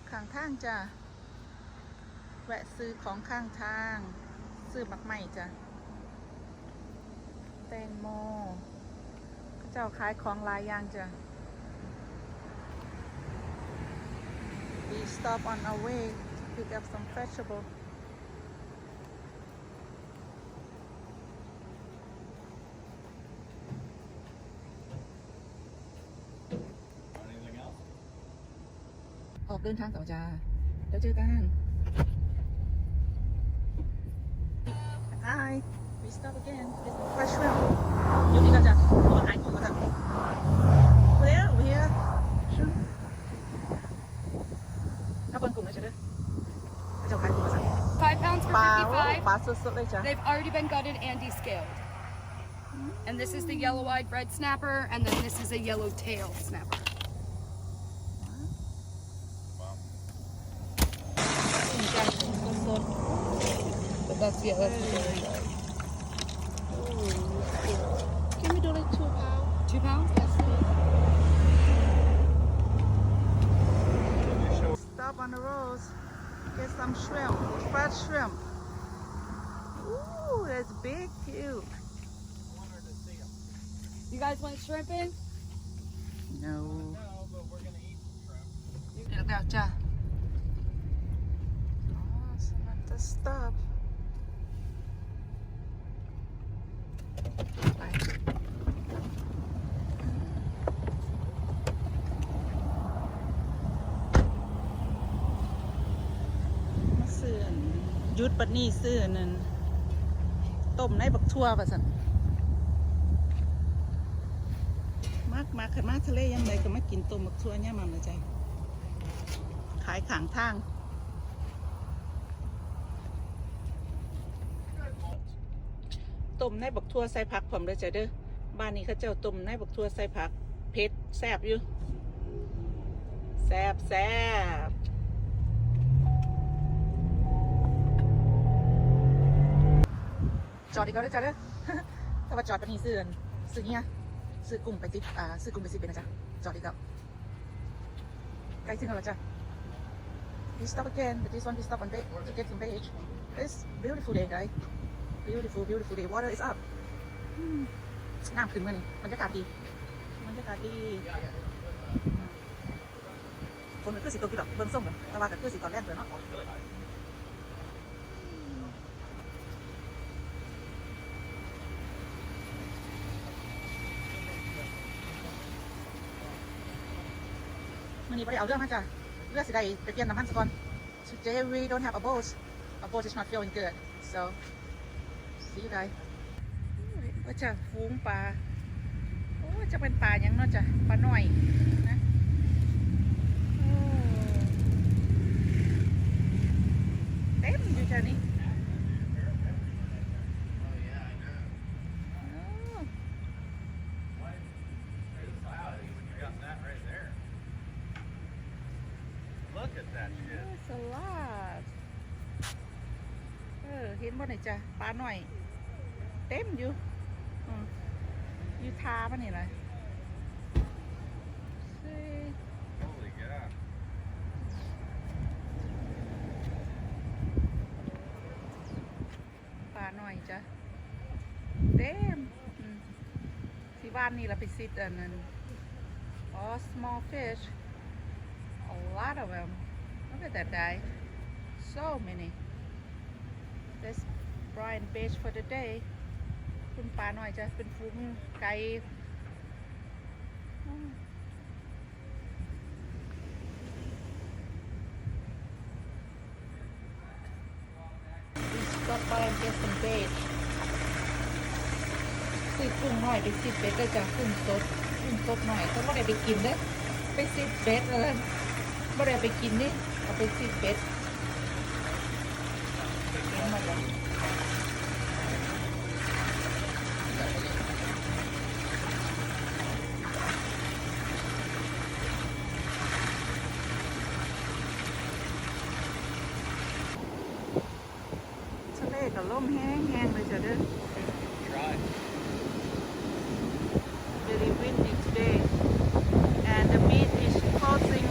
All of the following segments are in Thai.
ถข้างทางจ้ะแวะซื้อของข้างทาง ซื้อมักใหม่จ้ะแตงโมเขาเจ้าขายของหลายอย่างจ้ะ We stop on our way to pick up some vegetable. ออกเดินทางต่อจ้าแล้วเจอกัน Hi we stop again it's the fresh shrimp อยู่นี่กันจ้ะตัวขายของกันจ้ะ Where over here shrimp ถ้าเปิ้ลกลุ่มเลยใช่ไหมเจ้าขายของกันจ้ะ Five pounds for ปลา 55. ปลาสดๆเลยจ้ะ They've already been gutted and descaled. And this is the yellow-eyed red snapper, and then this is a yellow-tail snapper. Yeah, that's what they like. Can we do two pounds? Two pounds? Yes, please. Stop on the roads. Get some shrimp. Fried shrimp. Ooh, that's big cute. You guys want shrimp in? No. No, but we're gonna eat some shrimp. Gotcha. I want some stop. ซื้อยุดปัดนี่ซื้อนั่นต้มในบักทั่วป่ะสันมากมากขันมาทะเลยังไงก็มากินต้มบักทั่วเนี่ยมันนะจ๊ะขายขางทาง มในบักทั่วใส่ผักผมเลยจ้ะเด้อบ้านนี้เขาเจ้าต้มในบักทั่วใส่ผักเผ็ดแซ่บอยู่แซ่บแซ่บจอดอีกแล้วเด้อจ้ะเด้อถ้าว่าจอดไปนี่ซื้ออันซื้อเนี่ยซื้อกุ้งไปติดอ่าซื้อกุ้งไปสิบเป็นนะจ๊ะ จอดอีกแล้วใกล้ถึงแล้วจ้ะ We stop again, but this one we stop on ba- to get some beige. It's beautiful day, guys. Beautiful, beautiful day. Water is up. น้ำขึ้นมานี่บรรยากาศดีบรรยากาศดีอืมฝนก็คือสีตกกี่ดอกเบิ่งส้มกันแต่ว่าก็คือสีตอนแรกเลยเนาะมันนี้ไม่ได้เอาเรื่องมาจ้ะเรื่องสิได้ไปเปลี่ยนน้ำมันซะก่อน Today we don't have a boat. Our boat is not feeling good. So, see you guys. ว่าจะฟูงปลาโอ้จะเป็นปลาหยังเนาะจ้ะปลาหน่อยนะโอ้เต็มอยู่จ้ะนี่โอ้ Cloudy when you got that right there. Look at that shit. สลัดเออเห็นบ่ไหนจ้ะปลาหน่อย เต็มอยู่อยู่ทาปะนี่เลยปลาหน่อยจ้ะ เต็มอืมที่บ้านนี่เราไปซิดอันนั้นอ๋อ small fish a lot of them look at that guy so many that's Brian Beach for the day คุณปลาหน่อยจ้ะเป็นฟุ้งไก่อืม We stop by and get some bait ซื้อกุ้งหน่อยไปสิบเบ็ดเลยจ้ะกุ้งสดกุ้งสดหน่อยแต่ว่าได้ไปกินเด้อไปสิบเบ็ดเลยไม่ได้ไปกินนี่เอาไปสิบเบ็ด ล่มแห้งๆเลยจ้ะเด้อ Very windy today and the beach is closing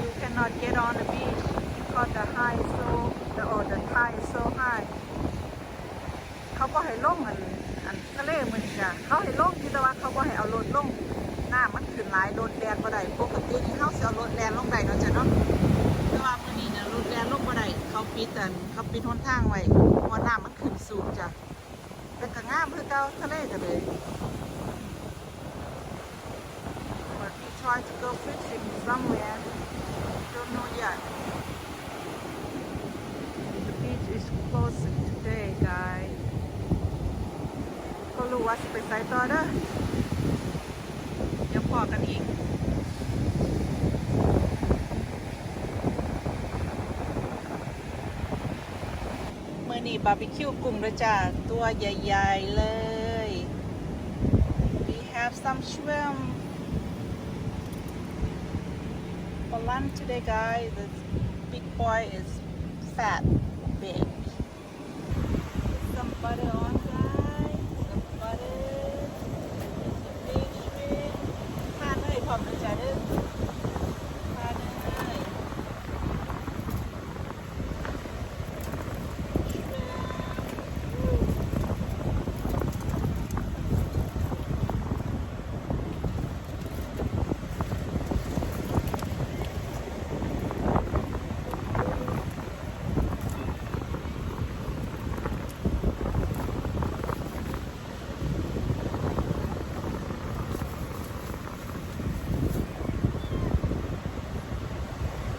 you cannot get on the beach because the high so the or the tide เขากให้ล่อัอันทะเลมันจ้ะเขาให้ล่มที่แต่ว่าเขากให้เอารถล่มหน้ามันขึ้นหลายรถแดงก็ได้ปกตินเขาเสีรถแดงลงได้เนาจะ ปิดอันเขาปิดหนทางไว้เพราะว่าน้ามันขึ้นสูงจ้ะแต่ก็งามคือเก่าทะเลก็เลย but we try to go fishing somewhere don't know yet the beach is closed today guys ก็รู้ว่าสิไปไซต์ต่อเด้อเดี๋ยวพอกันอีก เมื่อนี้ บาร์บีคิวกุ้งด้วยจ้าตัวใหญ่ๆเลย we have some shrimp for lunch today guys the big boy is fat big some butter on guys some butter some big shrimp ทานเลยพร้อมเลยจ้าเด้อทานเลย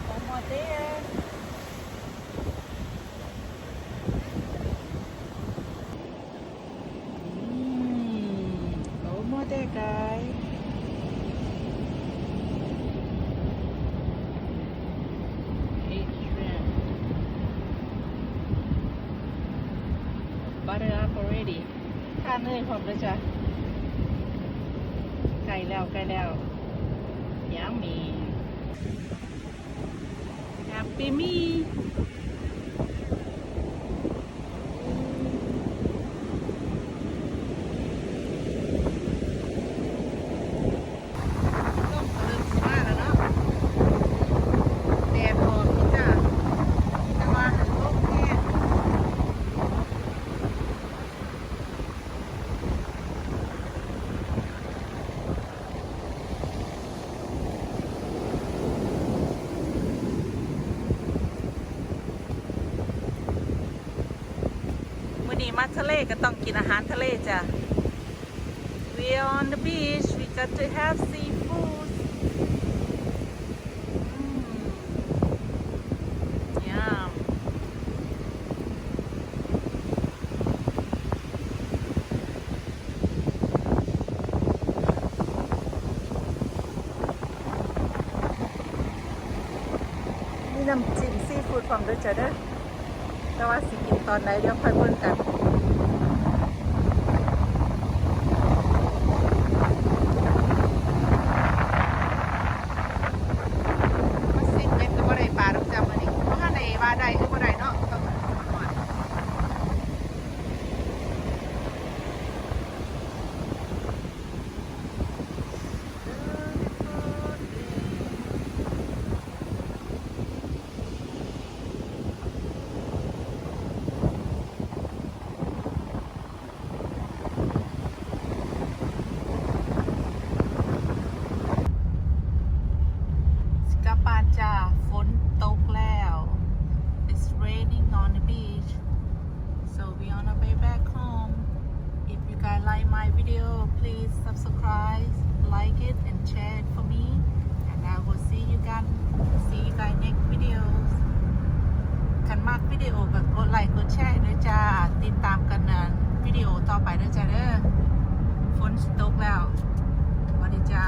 One more there. Mm, one more there, guys. Eight shrimp. Butter up already. ทานเลยพร้อมเลยจ้ะไก่แล้วไก่แล้วยามี Happy me เริ่มสิมาแล้วเนาะแดดออกนี่จ้ะแต่ว่าหันลมแห้งมื้อ นี้มาทะเลก็ต้องกินอาหารทะเลจ้ะ We are on the beach. We got to have seafood. Mm. Yum. นี่น้ำจิ้มซีฟู้ดความด้วยจ้ะเด้อ แต่ว่าสิกินตอนไหนเดี๋ยวค่อยเบิ่งกัน shared for me and I will see you guys see you guys next videos กันมากวิดีโอกดไลค์กดแชร์ด้วยจ้า ติดตามกันนะวิดีโอต่อไปด้วยจ้าเด้อฝนตกแล้วสวัสดีจ้า